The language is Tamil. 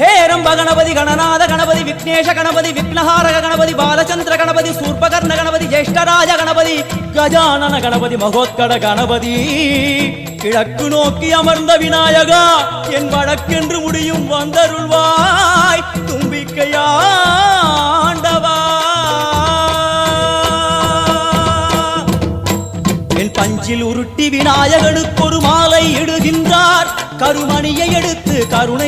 ஹேரம்ப கணபதி கணநாத கணபதி விக்னேஷ கணபதி விக்னஹாரக கணபதி பாலச்சந்திர கணபதி சூர்பகர்ண கணபதி ஜேஷ்டராஜ கணபதி கஜானன கணபதி மகோத்கட கணபதி. கிழக்கு நோக்கி அமர்ந்த விநாயகா என் வழக்கென்று முடியும் வந்தருள்வாய் தும்பிக்கையா பஞ்சில் உருட்டி விநாயகனுக்கு ஒரு மாலை இடுகின்றார் கருமணியை எடுத்து கருணை